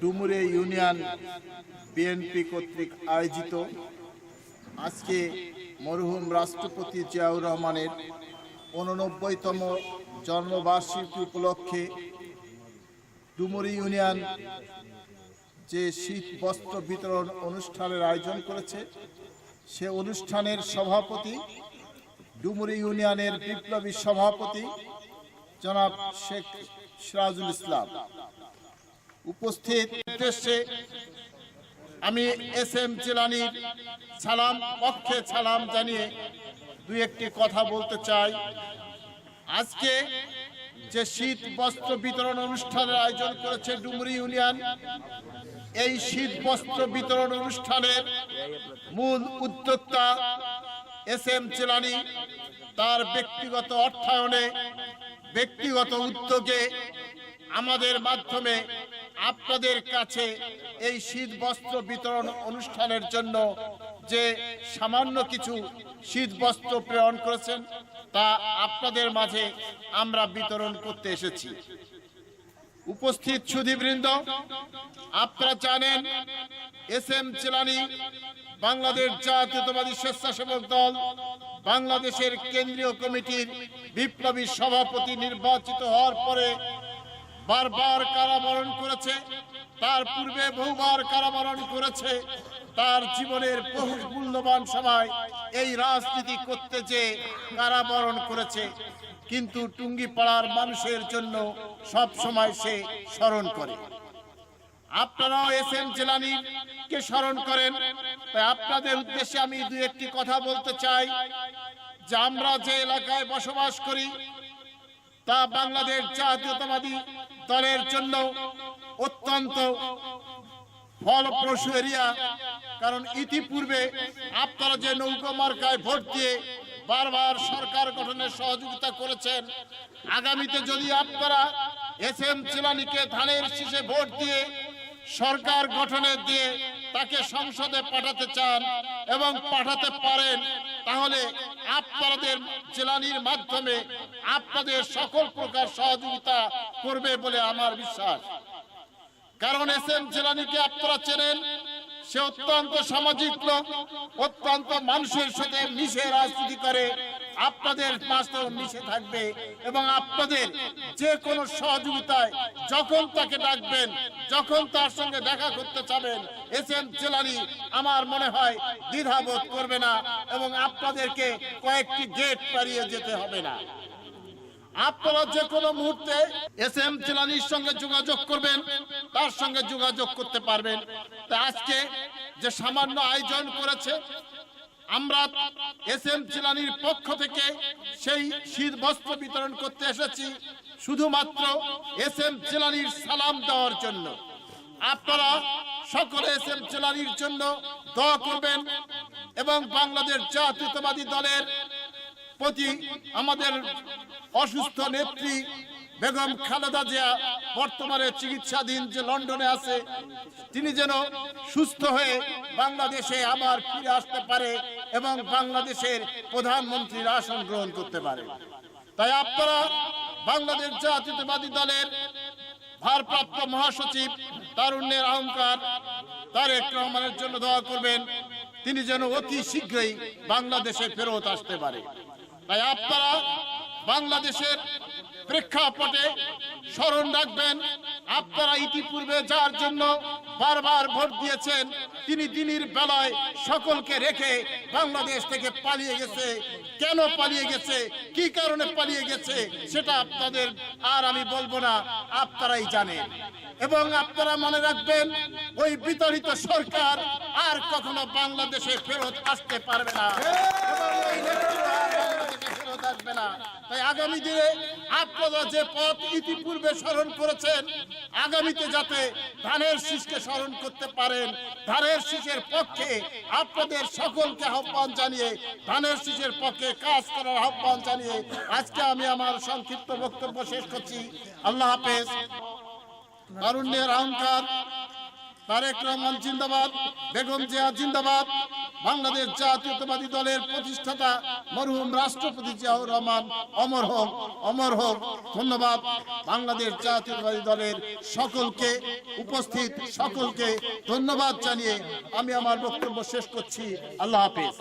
ডুমুরে union BNP কর্তৃক আয়োজিত আজকে মরহুম রাষ্ট্রপতি জিয়াউর রহমানের উননব্বইতম জন্মবার্ষিকী উপলক্ষে ডুমুরি ইউনিয়ন যে শীত বস্ত্র বিতরণ অনুষ্ঠানের আয়োজন করেছে, সে অনুষ্ঠানের সভাপতি ডুমুরি ইউনিয়নের বিপ্লবী সভাপতি জনাব শেখ সিরাজুল ইসলাম। উপস্থিত উদ্দেশ্যে আমি এস এম জিলানির সালাম, পক্ষে সালাম জানিয়ে দুই একটি কথা বলতে চাই। আজকে যে শীত বস্ত্র বিতরণ অনুষ্ঠানের আয়োজন করেছে ডুমুরি ইউনিয়ন, এই শীত বস্ত্র বিতরণ অনুষ্ঠানের মূল উদ্যোক্তা এস এম চেলানি তার ব্যক্তিগত অর্থায়নে, ব্যক্তিগত উদ্যোগে আমাদের মাধ্যমে আপনাদের কাছে এই শীত বস্ত্র বিতরণ অনুষ্ঠানের জন্য যে সামান্য কিছু শীত বস্ত্র প্রেরণ করেছেন, তা আপনাদের মাঝে আমরা বিতরণ করতে এসেছি। উপস্থিত সুধীবৃন্দ, আপনারা জানেন, এস এম চেলানি, বাংলাদেশ জাতীয়তাবাদী স্বেচ্ছাসেবক দল, বাংলাদেশের কেন্দ্রীয় কমিটির বিপ্লবী সভাপতি নির্বাচিত হওয়ার পরে বারবার কারাবরণ করেছে। তার পূর্বে বহুবার কারাবরণ করেছে। তার জীবনের বহু মূল্যবান সময় এই রাজনীতি করতে যে কারাবরণ করেছে। কিন্তু টুঙ্গিপাড়ার মানুষের জন্য সব সময় সে স্মরণ করে। আপনারাও এস এম কে স্মরণ করেন? তাই আপনাদের উদ্দেশ্যে আমি দু একটি কথা বলতে চাই। যে আমরা যে এলাকায় বসবাস করি, তা বাংলাদেশ জাতীয়তাবাদী দলের জন্য অত্যন্ত ফলপ্রসূ এরিয়া। কারণ ইতিপূর্বে আপনারা যে নৌকা মার্কায় ভোট দিয়ে বারবার সরকার গঠনের সহযোগিতা করেছেন, আগামীতে যদি আপনারা এস এম চিলানিকে ধানের শীষে ভোট দিয়ে সরকার গঠনে দিয়ে তাকে সংসদে পাঠাতে চান এবং পাঠাতে পারেন, তাহলে আপনাদের জেলানির মাধ্যমে আপনাদের সকল প্রকার সহযোগিতা করবে বলে আমার বিশ্বাস। কারণ এস এম জেলানিকে আপনারা চেনেন, সে অত্যন্ত সামাজিক লোক, অত্যন্ত মানুষের সাথে মিশে রাজনীতি করে আপনাদের পাশেও মিশে থাকবে এবং আপনাদের যে কোনো সহযোগিতায় যখন তাকে ডাকবেন, যখন তার সঙ্গে দেখা করতে চাবেন এস এম জেলানি আমার মনে হয় দ্বিধাবোধ করবে না এবং আপনাদেরকে কয়েকটি গেট পারিয়ে যেতে হবে না। আপনারা যে কোনো মুহূর্তে এস এম চিলানির সঙ্গে যোগাযোগ করবেন, তার সঙ্গে যোগাযোগ করতে পারবেন। তা আজকে যে সামান্য আয়োজন করেছে আমরা এস এম চিলানির পক্ষ থেকে সেই শীত বস্ত্র বিতরণ করতে এসেছি, শুধুমাত্র এস এম চিলানির সালাম দেওয়ার জন্য। আপনারা সকলে এস এম চিলানির জন্য দোয়া করবেন এবং বাংলাদেশ জাতীয়তাবাদী দলের প্রতি আমাদের অসুস্থ নেত্রী বেগম খালেদা জিয়া বর্তমানে চিকিৎসাধীন যে লন্ডনে আছে, তিনি যেন সুস্থ হয়ে বাংলাদেশে আবার ফিরে আসতে পারে এবং বাংলাদেশের প্রধানমন্ত্রীর আসন গ্রহণ করতে পারে। তাই আপনারা বাংলাদেশ জাতীয়তাবাদী দলের ভারপ্রাপ্ত মহাসচিব তারুণ্যের অহংকার তারেক রহমানের জন্য দোয়া করবেন, তিনি যেন অতি শীঘ্রই বাংলাদেশে ফেরত আসতে পারে। তাই আপনারা বাংলাদেশের প্রেক্ষাপটে স্মরণ রাখবেন, আপনারা ইতিপূর্বে যার জন্য বারবার ভোট দিয়েছেন, তিনি দিনের বেলায় সকলকে রেখে বাংলাদেশ থেকে পালিয়ে গেছে। কেন পালিয়ে গেছে? কি কারণে পালিয়ে গেছে? সেটা আপনাদের আর আমি বলব না, আপনারাই জানেন। এবং আপনারা মনে রাখবেন, ওই বিতাড়িত সরকার আর কখনো বাংলাদেশে ফেরত আসতে পারবে না এবং ওই নেতৃত্ব আর বাংলাদেশে আসবে না। তাই আগামী দিনে আপনারা যে পথ ইতিপূর্বে স্মরণ করেছেন, আগামীতে যাতে ধানের শীষকে স্মরণ করতে পারেন, ধানের শীষের পক্ষে আপনাদের সকলকে আহ্বান জানিয়ে, ধানের শীষের পক্ষে কাজ করার আহ্বান জানিয়ে আজকে আমি আমার সংক্ষিপ্ত বক্তব্য শেষ করছি। আল্লাহ হাফেজ। তারুণ্যের অহংকার তারেক রহমান জিন্দাবাদ, বেগম জিয়া জিন্দাবাদ। বাংলাদেশ জাতীয়তাবাদী দলের প্রতিষ্ঠাতা মরহুম রাষ্ট্রপতি জিয়াউর রহমান, অমর হোক অমর হোক, ধন্যবাদ। বাংলাদেশ জাতীয়তাবাদী দলের সকলকে, উপস্থিত সকলকে ধন্যবাদ জানিয়ে আমি আমার বক্তব্য শেষ করছি। আল্লাহ হাফিজ।